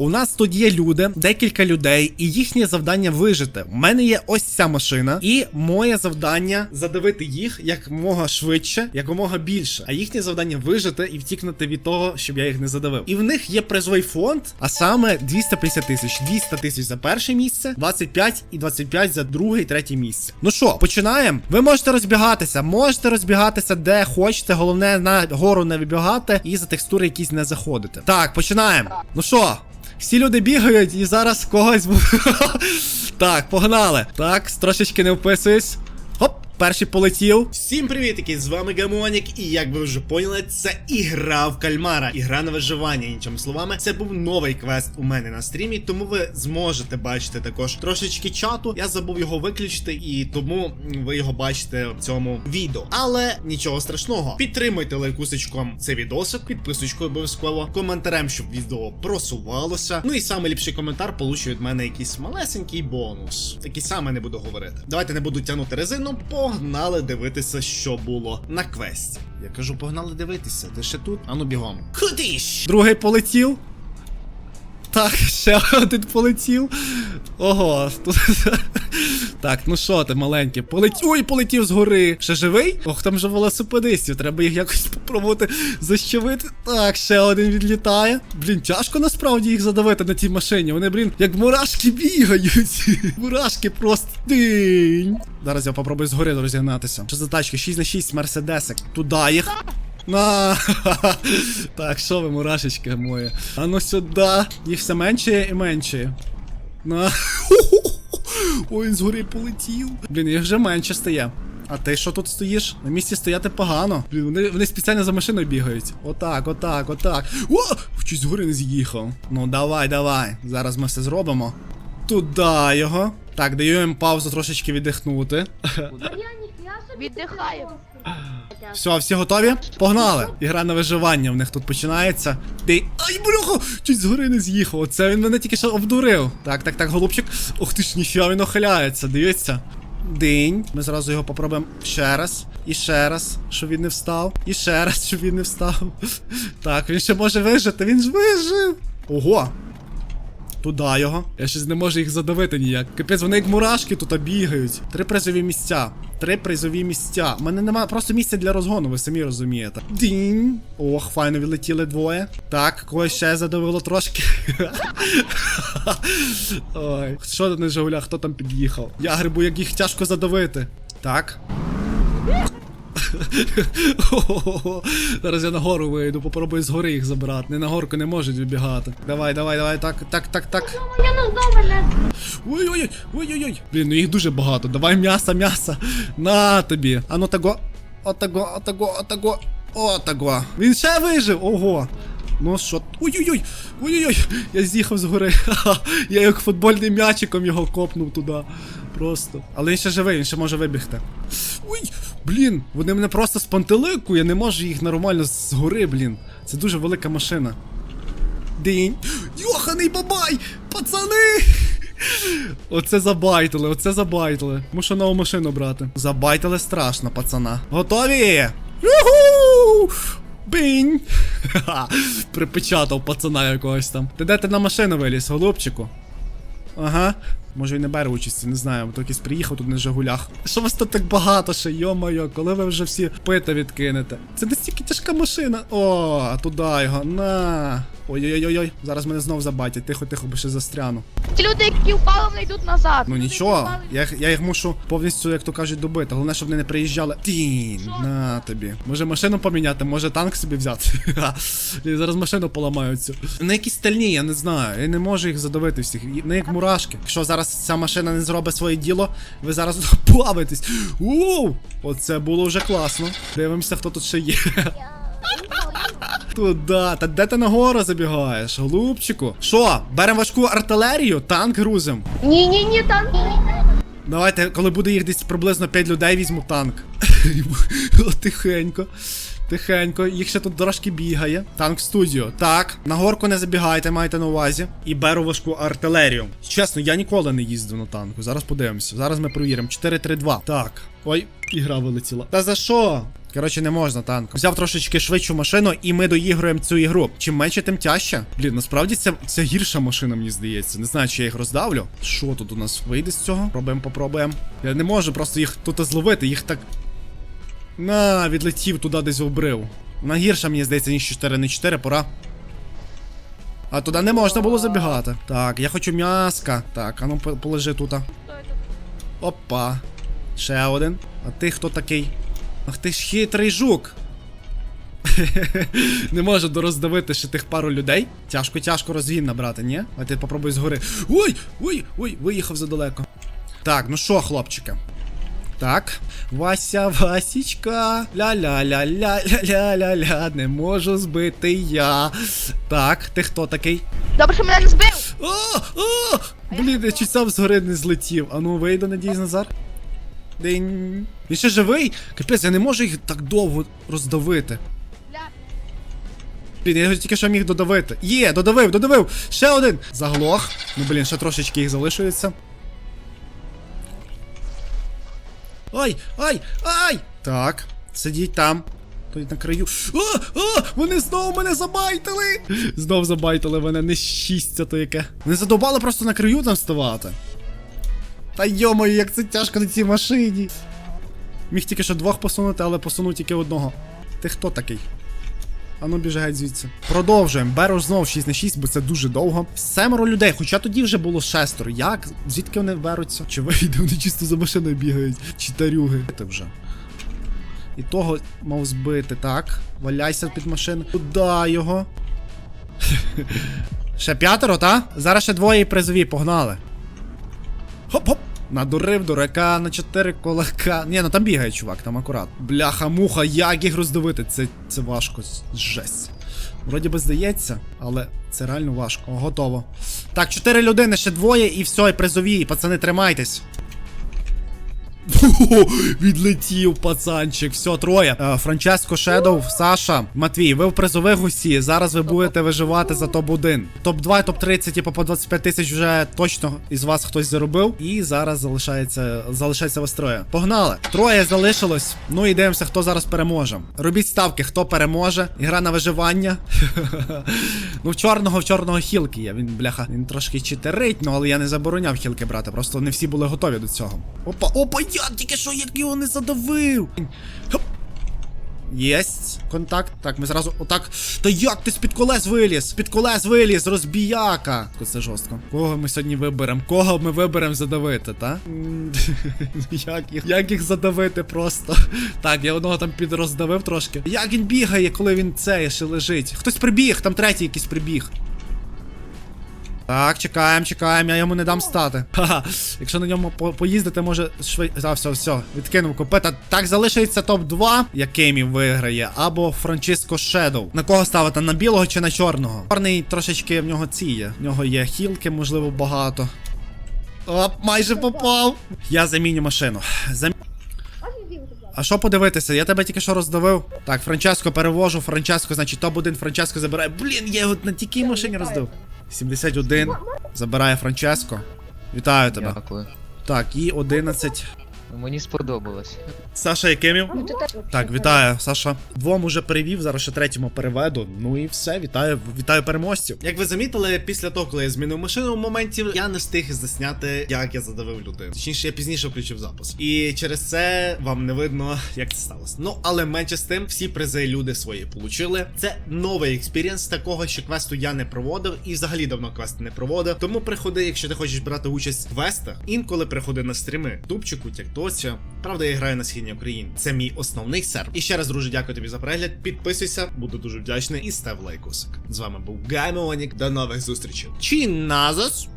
У нас тут є люди, декілька людей, і їхнє завдання вижити. У мене є ось ця машина, і моє завдання задавити їх якомога швидше, якомога більше. А їхнє завдання вижити і втікнути від того, щоб я їх не задавив. І в них є призовий фонд, а саме 250 тисяч, 200 тисяч за перше місце, 25 і 25 за друге і третє місце. Ну що, починаємо? Ви можете розбігатися, можете розбігатися де хочете. Головне на гору не вибігати і за текстури якісь не заходити. Так, починаємо. Ну що? Всі люди бігають і зараз когось. так, погнали. Так, трошечки не вписуюсь. Перший полетів. Всім привітики, з вами Гамонік, і як ви вже поняли, це ігра в кальмара, ігра на виживання. Іншими словами, це був новий квест у мене на стрімі, тому ви зможете бачити також трошечки чату. Я забув його виключити, і тому ви його бачите в цьому відео. Але нічого страшного. Підтримуйте лайкусечком цей відосик, підписочкою обов'язково, коментарем, щоб відео просувалося. Ну і саме ліпший коментар получить від мене якийсь малесенький бонус. Такий саме не буду говорити. Давайте не буду тягнути резину. Погнали дивитися, що було на квесті. Я кажу, погнали дивитися. Ти ще тут? Ану бігом. Кудись! Другий полетів. Так, ще один полетів. Ого, тут. Так, ну що ти, маленький, полетів. Ой, полетів згори. Ще живий? Ох, там же велосипедистів. Треба їх якось попробувати защавити. Так, ще один відлітає. Блін, тяжко насправді їх задавити на тій машині. Вони, блін, як мурашки бігають. Мурашки просто динь. Зараз я попробую згори розігнатися. Що за тачки? 6 на 6 мерседесик. Туди їх. На. Так, що ви, мурашечки мої? А ну сюди. Їх все менше і менше. На. Ой, він згори полетів. Блін, їх вже менше стає. А ти що тут стоїш? На місці стояти погано. Блін, вони, вони спеціально за машиною бігають. Отак, отак, отак. О! Щось згори не з'їхав. Ну давай, давай. Зараз ми все зробимо. Туда його. Так, даю їм паузу трошечки віддихнути. Віддихаємо. Все, всі готові? Погнали! Ігра на виживання в них тут починається. Ти. Ай, бляха! Чуть згори не з'їхав. Це він мене тільки що обдурив. Так, так, так, голубчик. Ух ти ж, ніфіга він охиляється, дивіться. Динь. Ми зразу його попробуємо ще раз. І ще раз, щоб він не встав. І ще раз, щоб він не встав. Так, він ще може вижити, він ж вижив. Ого! Туди його. Я щось не можу їх задавити ніяк. Капець, вони як мурашки тут бігають. Три призові місця. Три призові місця. У мене немає просто місця для розгону, ви самі розумієте. Дінь. Ох, файно відлетіли двоє. Так, когось ще задавило трошки. Ой, що не Жигуля, хто там під'їхав? Я грибу, як їх тяжко задавити. Так. Зараз я на гору вийду, попробую згори їх забрати. Не на горку не можуть вибігати. Давай, давай, давай, так, так, так, так. Ой-ой-ой, ой-ой-ой. Блін, ну їх дуже багато. Давай м'ясо, м'ясо. На тобі. А ну таго. Отаго, отаго, отаго. Отаго. Він ще вижив. Ого. Ну що? Ой-ой-ой! Ой-ой-ой! Я з'їхав з гори. Я як футбольним м'ячиком його копнув туди. Просто. Але він ще живий, він ще може вибігти. Ой! Блін, вони мене просто спантеликує, я не можу їх нормально з гори, блін. Це дуже велика машина. Дінь. Йоханий бабай! Пацани! Оце забайтили, оце забайтили. Мушу нову машину брати. Забайтили страшно, пацана. Готові? Юху! Бінь! Припечатав пацана якогось там. Ти де ти на машину виліз, голубчику? Ага. Може він не бере участі, не знаю, бо якийсь приїхав тут на Жигулях. Що вас тут так багато ще, йо-моє, коли ви вже всі пита відкинете? Це настільки тяжка машина. О, туди його, на. Ой-ой-ой, зараз мене знов забатять. Тихо, тихо, бо ще застряну. Ті люди, які впали, вони йдуть назад. Ну нічого, я, їх- я їх мушу повністю, як то кажуть, добити. Головне, щоб вони не приїжджали. Тін, на тобі. Може машину поміняти, може танк собі взяти. Я зараз машину поламаю цю. Вони якісь стальні, я не знаю. Я не можу їх задавити всіх. І- Не як мурашки. Якщо зараз ця машина не зробить своє діло, ви зараз плавитесь. Ууу! Оце було вже класно. Дивимося, хто тут ще є. Туда, та де ти нагору забігаєш, голубчику? Що, беремо важку артилерію, танк грузим. Ні, ні, ні, там. Давайте, коли буде їх десь приблизно 5 людей, візьму танк. Тихенько. Тихенько, їх ще тут трошки бігає. Танк в студію. Так, на горку не забігайте, майте на увазі. І беру важку артилерію. Чесно, я ніколи не їздив на танку. Зараз подивимося. Зараз ми провіримо. 4-3-2. Так. Ой, ігра вилетіла. Та за що? Коротше, не можна танком. Взяв трошечки швидшу машину, і ми доігруємо цю ігру. Чим менше, тим тяжче. Блін, насправді це, це гірша машина, мені здається. Не знаю, чи я їх роздавлю. Що тут у нас вийде з цього? Пробуємо, попробуємо. Я не можу просто їх тут зловити, їх так. На, відлетів туди десь в обрив. Вона гірша, мені здається, ніж 4 на 4, пора. А туди не можна було забігати. Так, я хочу м'яска. Так, а ну полежи тут. Опа. Ще один. А ти хто такий? Ах ти ж хитрий жук. Не можу дороздавити ще тих пару людей. Тяжко, тяжко розвін набрати, ні? А ти попробуй згори. Ой! Ой! Ой! Виїхав задалеко. Так, ну що, хлопчики? Так. Вася, Васічка. Ля-ля-ля-ля-ля-ля-ля-ля. Не можу збити я. Так, ти хто такий? Добре, що мене не збив. О, о! Блін, я чуть сам згори не злетів. А ну вийду, надіюсь, Назар. День. Він ще живий? Капець, я не можу їх так довго роздавити. Блін, я його тільки що міг додавити. Є, додавив, додавив! Ще один! Заглох. Ну блін, ще трошечки їх залишується. Ай! Ай! Ай! Так, сидіть там. Той на краю. О, о, Вони знову мене забайтили! Знов забайтили мене, не щастя то яке. Не задобали просто на краю там ставати. Та йомаю, як це тяжко на цій машині. Міг тільки що двох посунути, але посунуть тільки одного. Ти хто такий? Ану біжи геть звідси. Продовжуємо. Беру знов 6 на 6, бо це дуже довго. Семеро людей, хоча тоді вже було шестеро. Як? Звідки вони беруться? Чи вийде, вони чисто за машиною бігають? Чи тарюги? Ти вже. І того мав збити, так. Валяйся під машину. Куда його? ще п'ятеро, та? Зараз ще двоє і призові, погнали. Хоп-хоп! Надурив дурака на чотири кулака. Ні, ну там бігає, чувак, там акурат. Бляха-муха, як їх роздивити? Це, це важко. Жесть. Вроді би здається, але це реально важко. Готово. Так, чотири людини, ще двоє, і все, і призові. Пацани, тримайтесь. Відлетів пацанчик, все, троє. Е, Франческо Шедов, Саша, Матвій, ви в призових усі. Зараз ви будете виживати за топ-1. Топ-2 топ-30, типу по 25 тисяч вже точно із вас хтось заробив. І зараз залишається залишається вас троє. Погнали! Троє залишилось. Ну і дивимося, хто зараз переможе. Робіть ставки, хто переможе. Ігра на виживання. ну, в чорного, в чорного хілки є. Він, бляха, він трошки читерить, ну але я не забороняв хілки брати. Просто не всі були готові до цього. Опа, опа, як тільки що як його не задавив. Єсть контакт. Так, ми зразу отак. Та як ти з-під колес виліз? З-під колес виліз, розбіяка. Це жорстко. Кого ми сьогодні виберемо? Кого ми виберемо задавити, та? Як їх? Як їх задавити просто? Так, я одного там підроздавив трошки. Як він бігає, коли він це ще лежить? Хтось прибіг, там третій якийсь прибіг. Так, чекаємо, чекаємо, я йому не дам стати. Ха-ха. Якщо на ньому по поїздити, може швид... А, все, все, відкинув копита. Так залишиться топ-2, який виграє, або Франчиско Шедоу. На кого ставити? На білого чи на чорного? Чорний трошечки в нього ці є. В нього є хілки, можливо, багато. Оп, майже попав. Я заміню машину. Зам... А що подивитися? Я тебе тільки що роздавив. Так, Франческо перевожу. Франческо, значить, топ-1 Франческо забирає. Блін, я його на тільки машині роздав. 71. Забирає Франческо. Вітаю тебе. Дякую. Так, і 11. Ну, Мені сподобалось. Саша Якимів. Так, вітаю, Саша. Двом уже перевів, зараз ще третьому переведу. Ну і все, вітаю, вітаю переможців. Як ви замітили, після того, коли я змінив машину в моменті, я не встиг засняти, як я задавив людину. Точніше, я пізніше включив запис. І через це вам не видно, як це сталося. Ну, але менше з тим, всі призи люди свої получили. Це новий експірієнс, такого ще квесту я не проводив, і взагалі давно квести не проводив. Тому приходи, якщо ти хочеш брати участь в квестах, інколи приходи на стріми. Тупчику, тіктоці. Правда, я граю на східній Україні. Це мій основний сервер. І ще раз, друже, дякую тобі за перегляд. Підписуйся, буду дуже вдячний і став лайкосик. З вами був Гаймонік. До нових зустрічей. Чи назас?